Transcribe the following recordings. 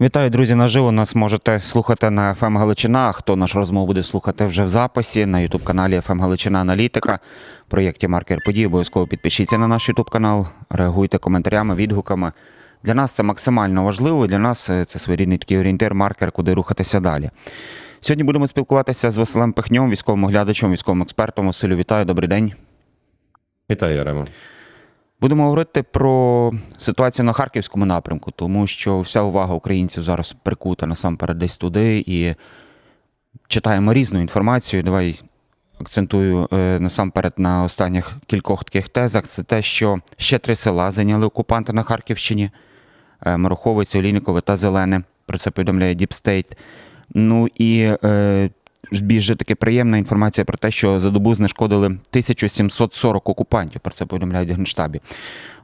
Вітаю, друзі, наживо. Нас можете слухати на FM Галичина. Хто наш розмову буде слухати вже в записі на youtube каналі FM Галичина Аналітика. В проєкті Маркер подій. Обов'язково підпишіться на наш youtube канал, реагуйте коментарями, відгуками. Для нас це максимально важливо. Для нас е, це своєрідний такий орієнтир, маркер, куди рухатися далі. Сьогодні будемо спілкуватися з Василем Пихньом, військовим оглядачем, військовим експертом. Василю, вітаю, добрий день. Вітаю, Яремо. Будемо говорити про ситуацію на харківському напрямку, тому що вся увага українців зараз прикута насамперед десь туди і читаємо різну інформацію. Давай акцентую е, насамперед на останніх кількох таких тезах. Це те, що ще три села зайняли окупанти на Харківщині: е, Маруховець, Олійникове та Зелене. Про це повідомляє State. Ну і е, більш таки приємна інформація про те, що за добу знешкодили 1740 окупантів. Про це повідомляють в Генштабі.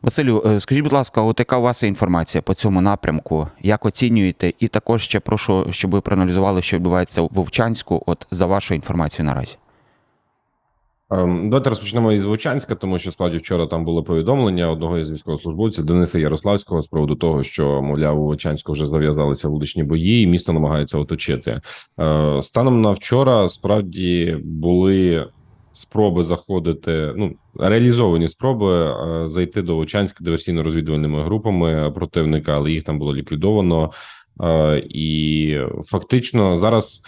Василю, е, скажіть, будь ласка, от яка у вас інформація по цьому напрямку? Як оцінюєте? І також ще прошу, щоб ви проаналізували, що відбувається в Вовчанську, от за вашу інформацію наразі. Ем, Давайте розпочнемо із Вовчанська, тому що справді вчора там було повідомлення одного із військовослужбовців Дениса Ярославського з приводу того, що мовляв у Вовчанську вже зав'язалися вуличні бої, і місто намагається оточити. Е, Станом на вчора справді були спроби заходити. Ну реалізовані спроби е, зайти до Вовчанська диверсійно-розвідувальними групами противника, але їх там було ліквідовано. Е, І фактично зараз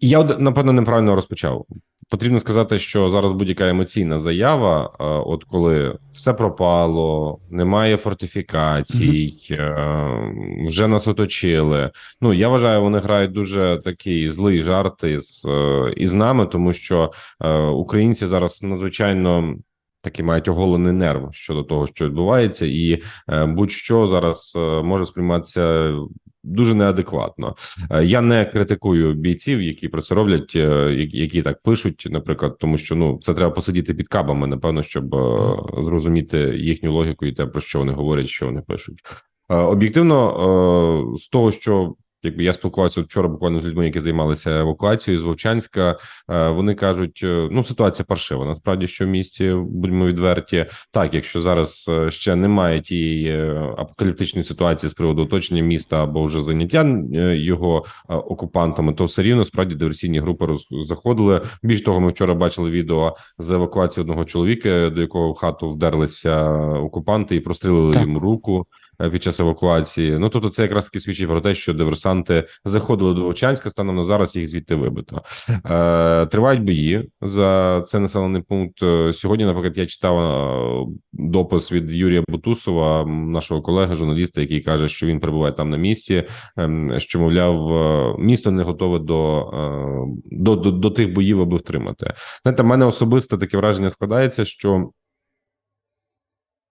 я напевно неправильно розпочав. Потрібно сказати, що зараз будь-яка емоційна заява, е, от коли все пропало, немає фортифікацій, е, вже нас оточили. Ну я вважаю, вони грають дуже такий злий жарт із, е, із нами, тому що українці зараз надзвичайно. Таки мають оголений нерв щодо того, що відбувається, і е, будь-що зараз е, може сприйматися дуже неадекватно. Е, Я не критикую бійців, які про це роблять, е, які, так пишуть, наприклад, тому що ну це треба посидіти під кабами, напевно, щоб е, зрозуміти їхню логіку і те, про що вони говорять, що вони пишуть. Об'єктивно, з того, що якби я спілкувався вчора буквально з людьми, які займалися евакуацією з Вовчанська. е, Вони кажуть, е, ну ситуація паршива. Насправді, що в місті будьмо відверті. Так, якщо зараз е, ще немає тієї апокаліптичної ситуації з приводу оточення міста або вже заняття його окупантами, то все рівно справді диверсійні групи роз заходили. Більш того, ми вчора бачили відео з евакуації одного чоловіка, до якого в хату вдерлися окупанти і прострілили Так. йому руку під час евакуації. Ну тобто, це якраз таки свідчить про те, що диверсанти заходили до Вовчанська. Станом на зараз їх звідти вибито. Е, тривають бої за цей населений пункт. Е, Сьогодні, наприклад, я читав е, допис від Юрія Бутусова, нашого колеги, журналіста, який каже, що він перебуває там на місці. ем, Що мовляв, е, місто не готове до, е, до, до, до тих боїв, аби втримати. Знаєте, в мене особисто таке враження складається, що.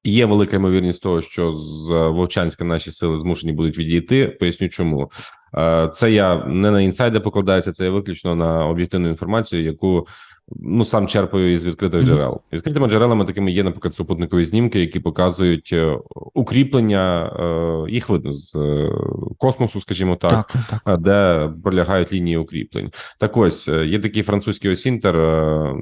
Є велика ймовірність того, що з Вовчанська наші сили змушені будуть відійти. Поясню, чому Е, це я не на інсайди покладаюся, це я виключно на об'єктивну інформацію, яку ну сам черпаю із відкритих джерел. Відкритими джерелами такими є, наприклад, супутникові знімки, які показують е, укріплення. е, Їх видно з е, космосу, скажімо так, так, так. а, де пролягають лінії укріплень. Так ось е, є такий французький осінтер е,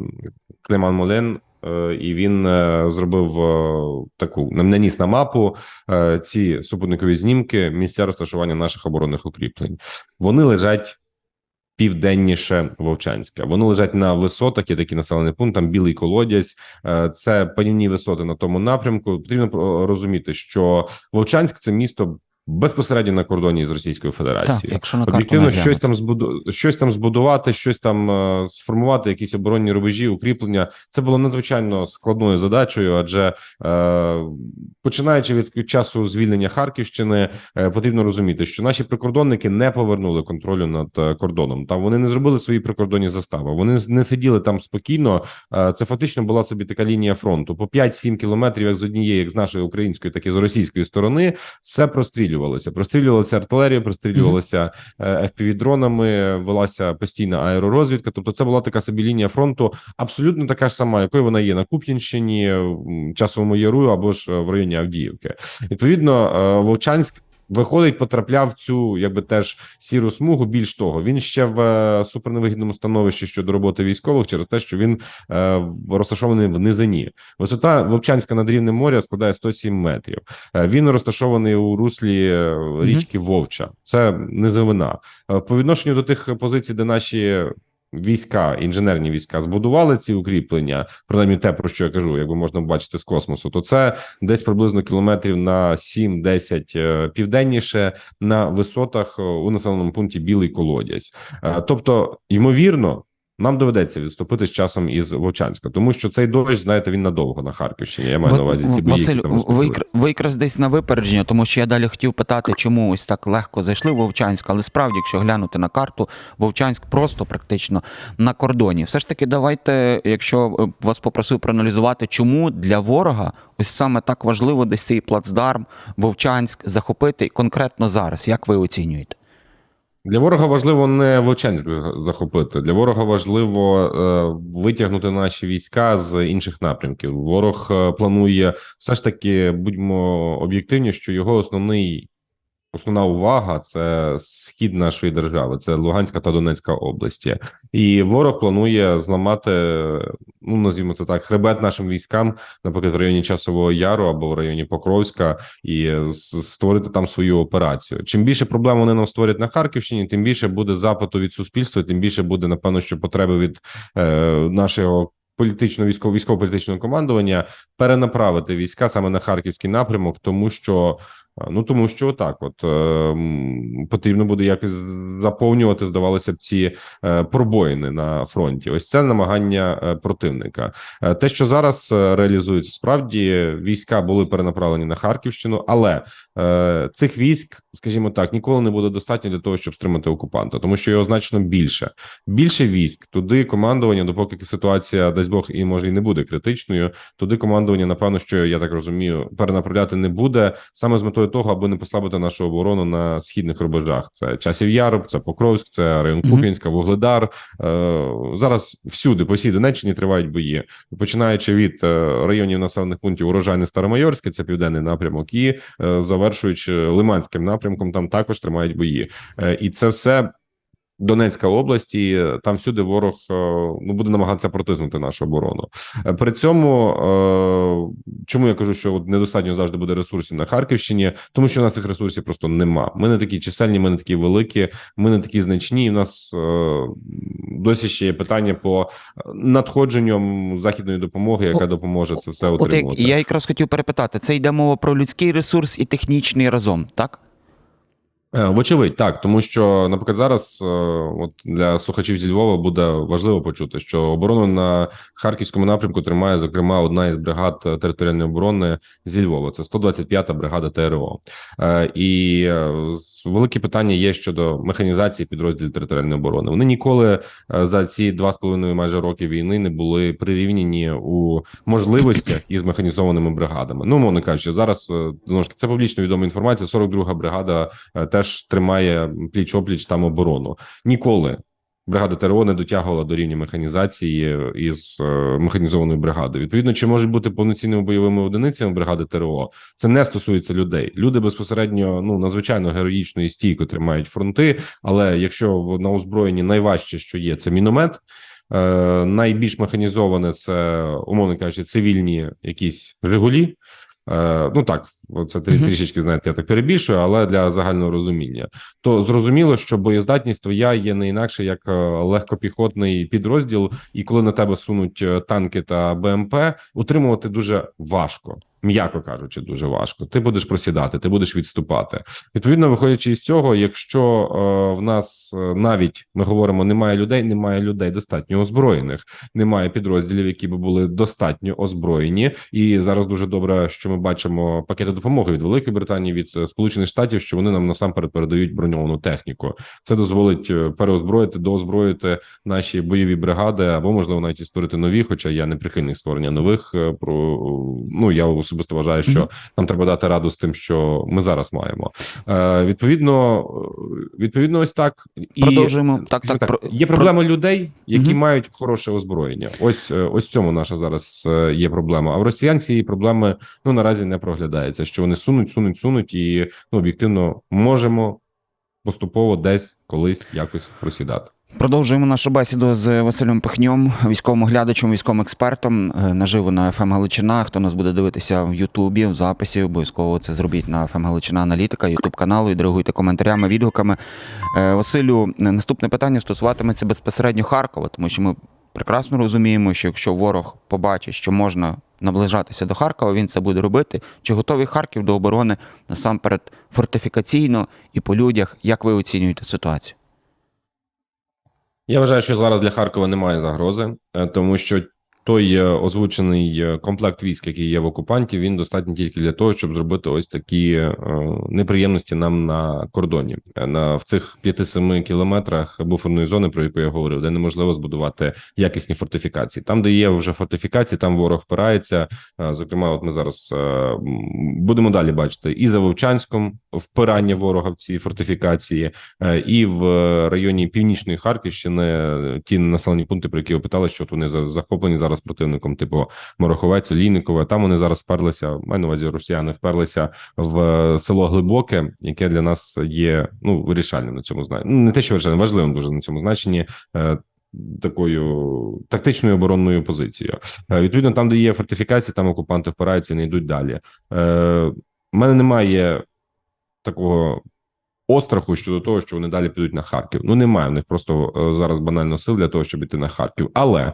Клеман Молен. Е, І він е, зробив е, таку наніс на мапу ці супутникові знімки місця розташування наших оборонних укріплень. Вони лежать південніше Вовчанська. Вони лежать на висотах. Є такий населений пункт. Там білий колодязь. Це панівні висоти на тому напрямку. Потрібно розуміти, що Вовчанськ це місто безпосередньо на кордоні з Російською Так, Федерацією. якщо на Об'єктивно, щось там збуду... щось там збудувати, щось там е, сформувати, якісь оборонні рубежі, укріплення. Це було надзвичайно складною задачею, адже е, починаючи від часу звільнення Харківщини, е, потрібно розуміти, що наші прикордонники не повернули контролю над е, кордоном. Там вони не зробили свої прикордонні застави. Вони не сиділи там спокійно. Е, це фактично була собі така лінія фронту по 5-7 кілометрів, як з однієї, як з нашої української, так і з російської сторони. Все прострілювалося. Прострілювалася артилерія, прострілювалася е, FPV-дронами, велася постійна аеророзвідка. Тобто, це була така собі лінія фронту, абсолютно така ж сама, якою вона є на Куп'янщині, часовому яру або ж е, в районі Авдіївки. Відповідно, е, Вовчанськ. Виходить, потрапляв в цю якби теж сіру смугу. Більш того, він ще в е, суперневигідному становищі щодо роботи військових через те, що він е, розташований в низині. Висота Вовчанська над рівнем моря складає 107 метрів. Е, Він розташований у руслі е, річки Вовча. Це низовина. Е, По відношенню до тих позицій, де наші війська, інженерні війська збудували ці укріплення, принаймні те, про що я кажу, якби можна бачити з космосу, то це десь приблизно кілометрів на 7-10 е, південніше на висотах е, у населеному пункті Білий Колодязь. Е, Тобто, ймовірно. Нам доведеться відступити з часом із Вовчанська, тому що цей дощ, знаєте, він надовго на Харківщині. Я маю на увазі ці бої. Василь, ви, ви якраз десь на випередження, тому що я далі хотів питати, чому ось так легко зайшли в Вовчанськ, але справді, якщо глянути на карту, Вовчанськ просто практично на кордоні. Все ж таки, давайте, якщо е, вас попросив проаналізувати, чому для ворога ось саме так важливо десь цей плацдарм Вовчанськ захопити конкретно зараз. Як ви оцінюєте? Для ворога важливо не Волчанськ захопити. Для ворога важливо е, витягнути наші війська з інших напрямків. Ворог е, планує все ж таки, будьмо об'єктивні, що його основний. Основна увага це схід нашої держави, це Луганська та Донецька області, і ворог планує зламати, ну назвімо це так, хребет нашим військам, наприклад, в районі Часового Яру або в районі Покровська, і створити там свою операцію. Чим більше проблем вони нам створять на Харківщині, тим більше буде запиту від суспільства, тим більше буде напевно, що потреби від е, нашого. Політично військово військово-політичного командування перенаправити війська саме на харківський напрямок, тому що ну тому що так, от е, потрібно буде якось заповнювати, здавалося б, ці е, пробоїни на фронті. Ось це намагання е, противника. Е, Те, що зараз е, реалізується, справді війська були перенаправлені на Харківщину, але е, цих військ, скажімо так, ніколи не буде достатньо для того, щоб стримати окупанта, тому що його значно більше. Більше військ туди командування, допоки ситуація, дасть Бог, і може і не буде критичною. Туди командування, напевно, що я так розумію, перенаправляти не буде саме з метою того, аби не послабити нашу оборону на східних рубежах. Це часів Яр, це Покровськ, це район. Куп'янська, Вугледар. Е, зараз всюди по всій Донеччині тривають бої, починаючи від е, районів населених пунктів Урожайне Старомайорське, це південний напрямок, і е, завершуючи Лиманським напрямком, там також тримають бої. Е, і це все. Донецька область, і е, там всюди ворог е, ну буде намагатися протиснути нашу оборону. Е, При цьому чому я кажу, що недостатньо завжди буде ресурсів на Харківщині, тому що у нас цих ресурсів просто нема. Ми не такі чисельні, ми не такі великі, ми не такі значні. І в нас досі ще є питання по надходженням західної допомоги, яка допоможе це все От отримувати. я якраз хотів перепитати, це йде мова про людський ресурс і технічний разом, так? Е, Вочевидь, так, тому що, наприклад, зараз е, от для слухачів зі Львова буде важливо почути, що оборону на харківському напрямку тримає зокрема одна із бригад е, територіальної оборони зі Львова. Це 125-та бригада ТРО. І велике питання є щодо механізації підрозділів територіальної оборони. Вони ніколи за ці два з половиною майже роки війни не були прирівняні у можливостях із механізованими бригадами. Ну, мовно кажучи, зараз знову ж це публічно відома інформація. 42-га бригада теж тримає пліч опліч там оборону. Ніколи бригада ТРО не дотягувала до рівня механізації із е, механізованою бригадою. Відповідно, чи можуть бути повноцінними бойовими одиницями бригади ТРО? Це не стосується людей. Люди безпосередньо ну надзвичайно героїчно і стійко тримають фронти. Але якщо на озброєнні найважче, що є, це міномет. Е, найбільш механізоване це умовно кажучи, цивільні якісь Жигулі. Е, ну так, це трі- трішечки знаєте, я так перебільшую, але для загального розуміння. То зрозуміло, що боєздатність твоя є не інакше як е, легкопіхотний підрозділ, і коли на тебе сунуть е, танки та БМП, утримувати дуже важко. М'яко кажучи, дуже важко. Ти будеш просідати, ти будеш відступати. Відповідно, виходячи із цього, якщо е, в нас е, навіть ми говоримо, немає людей, немає людей достатньо озброєних, немає підрозділів, які би були достатньо озброєні. І зараз дуже добре, що ми бачимо пакети допомоги від Великої Британії, від е, Сполучених Штатів, що вони нам насамперед передають броньовану техніку. Це дозволить е, переозброїти, доозброїти наші бойові бригади, або можливо навіть і створити нові. Хоча я не прихильник створення нових. е, Про ну я особисто вважаю, що Мгм. нам треба дати раду з тим, що ми зараз маємо. Е, відповідно, відповідно, ось так і Продовжуємо. Так, так, про- є проблема людей, які Мгм. мають хороше озброєння. Ось ось в цьому наша зараз є проблема. А в росіян цієї проблеми ну наразі не проглядається. Що вони сунуть, сунуть, сунуть, і ну, об'єктивно можемо поступово десь колись якось просідати. Продовжуємо нашу бесіду з Василем Пихньом, військовим оглядачем, військовим експертом е, наживо на ФМ Галичина. Хто нас буде дивитися в Ютубі, в записі, обов'язково це зробіть на ФМ Галичина Аналітика, Ютуб каналу, відреагуйте коментарями, відгуками. Е, Василю, наступне питання стосуватиметься безпосередньо Харкова, тому що ми прекрасно розуміємо, що якщо ворог побачить, що можна наближатися до Харкова, він це буде робити. Чи готовий Харків до оборони насамперед фортифікаційно і по людях? Як ви оцінюєте ситуацію? Я вважаю, що зараз для Харкова немає загрози, е, тому що той е, озвучений е, комплект військ, який є в окупантів, він достатньо тільки для того, щоб зробити ось такі е, неприємності нам на кордоні на в цих 5-7 кілометрах буферної зони, про яку я говорив, де неможливо збудувати якісні фортифікації. Там, де є вже фортифікації, там ворог впирається. Зокрема, от ми зараз будемо далі бачити і за Вовчанськом впирання ворога в ці фортифікації, і в районі північної Харківщини ті населені пункти, про які ви питали, що от вони захоплені зараз противником, типу Мороховець, Олійникове. Там вони зараз вперлися. Маю на увазі росіяни вперлися в село Глибоке, яке для нас є ну вирішальним на цьому значенні. Ну не те, що вирішальним, важливим дуже на цьому значенні. е, Такою тактичною оборонною позицією. Е, Відповідно, там, де є фортифікації, там окупанти впираються і не йдуть далі. Е, У мене немає такого остраху щодо того, що вони далі підуть на Харків. Ну немає в них просто е, зараз банально сил для того, щоб іти на Харків. Але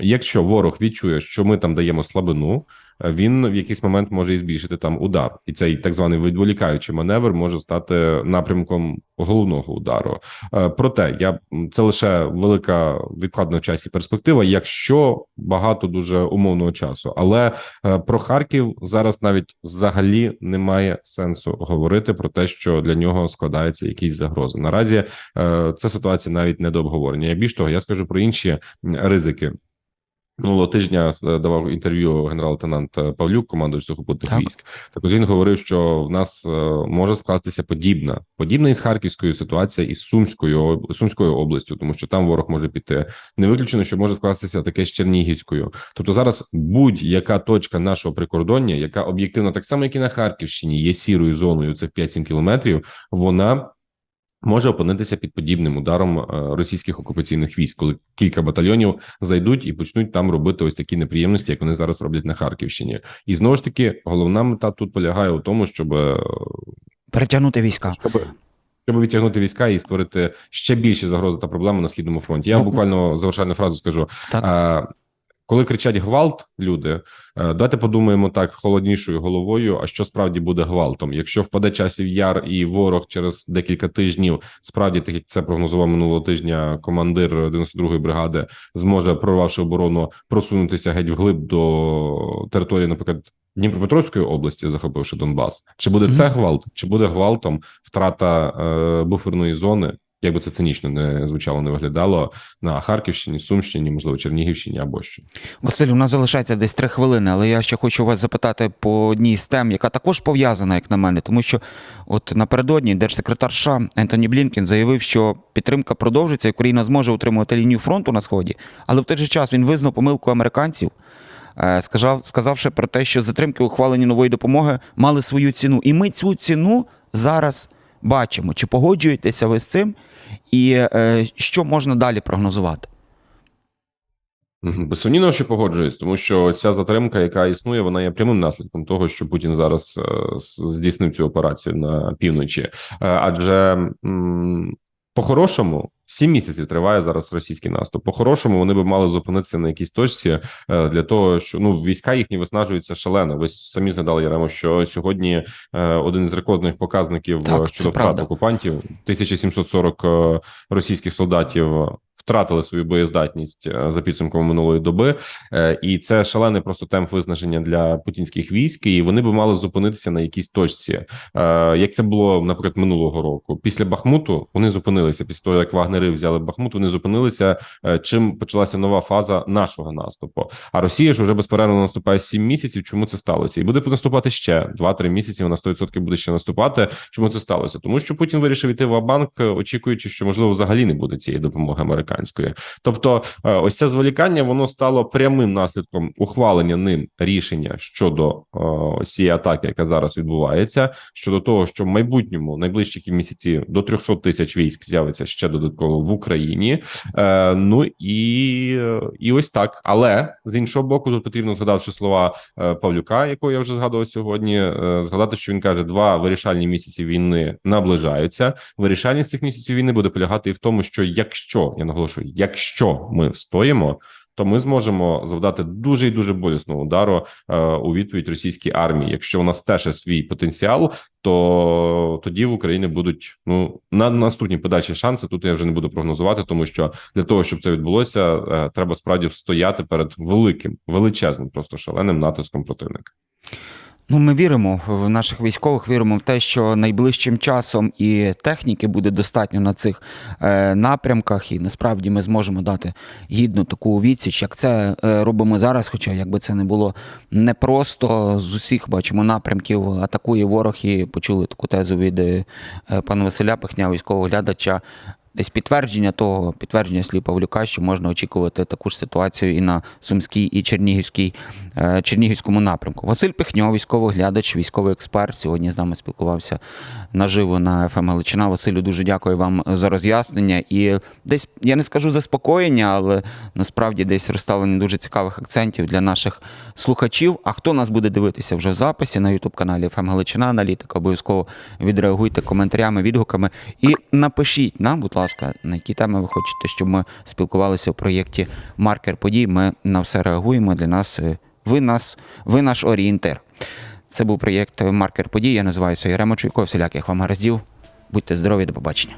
якщо ворог відчує, що ми там даємо слабину. Він в якийсь момент може і збільшити там удар, і цей так званий відволікаючий маневр може стати напрямком головного удару. Е, Проте я це лише велика відкладна в часі перспектива, якщо багато дуже умовного часу. Але е, про Харків зараз навіть взагалі немає сенсу говорити про те, що для нього складаються якісь загрози. Наразі е, це ситуація навіть не до обговорення. Більш того, я скажу про інші ризики. Минулого тижня е, давав інтерв'ю генерал-лейтенант е, Павлюк, командуючий сухопутних Так. військ. Так от він говорив, що в нас е, може скластися подібна, подібна із харківською ситуація із Сумською Сумською областю, тому що там ворог може піти. Не виключено, що може скластися таке з Чернігівською. Тобто зараз будь-яка точка нашого прикордоння, яка об'єктивно так само, як і на Харківщині, є сірою зоною цих 5-7 кілометрів, вона. Може опинитися під подібним ударом е, російських окупаційних військ, коли кілька батальйонів зайдуть і почнуть там робити ось такі неприємності, як вони зараз роблять на Харківщині. І знову ж таки, головна мета тут полягає у тому, щоб е, Перетягнути війська. щоб, щоб відтягнути війська і створити ще більші загрози та проблеми на східному фронті. Я буквально завершальну фразу скажу. Так. Коли кричать гвалт, люди, е, давайте подумаємо так холоднішою головою. А що справді буде гвалтом? Якщо впаде часів яр і ворог через декілька тижнів, справді так як це прогнозував минулого тижня командир 92-ї бригади, зможе прорвавши оборону просунутися геть вглиб до території, наприклад. Дніпропетровської області, захопивши Донбас, чи буде це гвалт, чи буде гвалтом втрата е, буферної зони, як би це цинічно не звучало, не виглядало на Харківщині, Сумщині, можливо, Чернігівщині або що. Василь, у нас залишається десь три хвилини, але я ще хочу вас запитати по одній з тем, яка також пов'язана, як на мене, тому що от напередодні держсекретар США Ентоні Блінкен заявив, що підтримка продовжиться, і Україна зможе утримувати лінію фронту на сході, але в той же час він визнав помилку американців. е, Сказав, сказавши про те, що затримки ухвалення нової допомоги мали свою ціну. І ми цю ціну зараз бачимо. Чи погоджуєтеся ви з цим? І е, що можна далі прогнозувати? Безсумнівно, що погоджуюсь, тому що ця затримка, яка існує, вона є прямим наслідком того, що Путін зараз е, здійснив цю операцію на півночі. Е, Адже по-хорошому. Сім місяців триває зараз російський наступ. По-хорошому вони би мали зупинитися на якійсь точці е, для того, що ну війська їхні виснажуються шалено. Ви самі згадали Яремо, що сьогодні е, один із рекордних показників Так, е, щодо втрат окупантів 1740 е, російських солдатів втратили свою боєздатність е, за підсумком минулої доби, Е, і це шалений просто темп виснаження для путінських військ, і вони би мали зупинитися на якійсь точці. Е, Як це було, наприклад, минулого року. Після Бахмуту вони зупинилися. Після того, як вагнери взяли Бахмут, вони зупинилися. Чим почалася нова фаза нашого наступу. А Росія ж вже безперервно наступає 7 місяців. Чому це сталося? І буде наступати ще 2-3 місяці. Вона 100% буде ще наступати. Чому це сталося? Тому що Путін вирішив іти в банк, очікуючи, що можливо взагалі не буде цієї допомоги американців. Луганської. Тобто, е, ось це зволікання воно стало прямим наслідком ухвалення ним рішення щодо е, ось цієї атаки, яка зараз відбувається, щодо того, що в майбутньому найближчі місяці до 300 тисяч військ з'явиться ще додатково в Україні. Е, ну і, і ось так. Але з іншого боку, тут потрібно згадати слова Павлюка, якого я вже згадував сьогодні. Згадати, що він каже, два вирішальні місяці війни наближаються. Вирішальність цих місяців війни буде полягати і в тому, що якщо я наголошую, якщо ми встоїмо. То ми зможемо завдати дуже і дуже болісного удару е, у відповідь російській армії. Якщо вона стеше свій потенціал, то тоді в Україні будуть ну на наступні подальші шанси. Тут я вже не буду прогнозувати, тому що для того, щоб це відбулося, е, треба справді стояти перед великим, величезним, просто шаленим натиском противника. Ну, ми віримо в наших військових, віримо в те, що найближчим часом і техніки буде достатньо на цих е, напрямках, і насправді ми зможемо дати гідну таку відсіч, як це е, робимо зараз. Хоча, якби це не було непросто, з усіх бачимо напрямків атакує ворог і почули таку тезу від е, пана Василя Пихня, військового глядача. Десь підтвердження того, підтвердження слів Павлюка, що можна очікувати таку ж ситуацію і на Сумській, і Чернігівській, е, Чернігівському напрямку. Василь Пихньо, військовий глядач, військовий експерт, сьогодні з нами спілкувався наживо на ФМ Галичина. Василю, дуже дякую вам за роз'яснення. І десь я не скажу заспокоєння, але насправді десь розставлення дуже цікавих акцентів для наших слухачів. А хто нас буде дивитися вже в записі на Ютуб каналі ФМ Галичина, аналітика, обов'язково відреагуйте коментарями, відгуками і напишіть нам, будь ласка, на які теми ви хочете, щоб ми спілкувалися у проєкті Маркер подій. Ми на все реагуємо. Для нас е, ви нас, ви наш орієнтир. Це був проєкт Маркер подій. Я називаюся Яремо Чуйко. Всіляких вам гараздів. Будьте здорові, до побачення.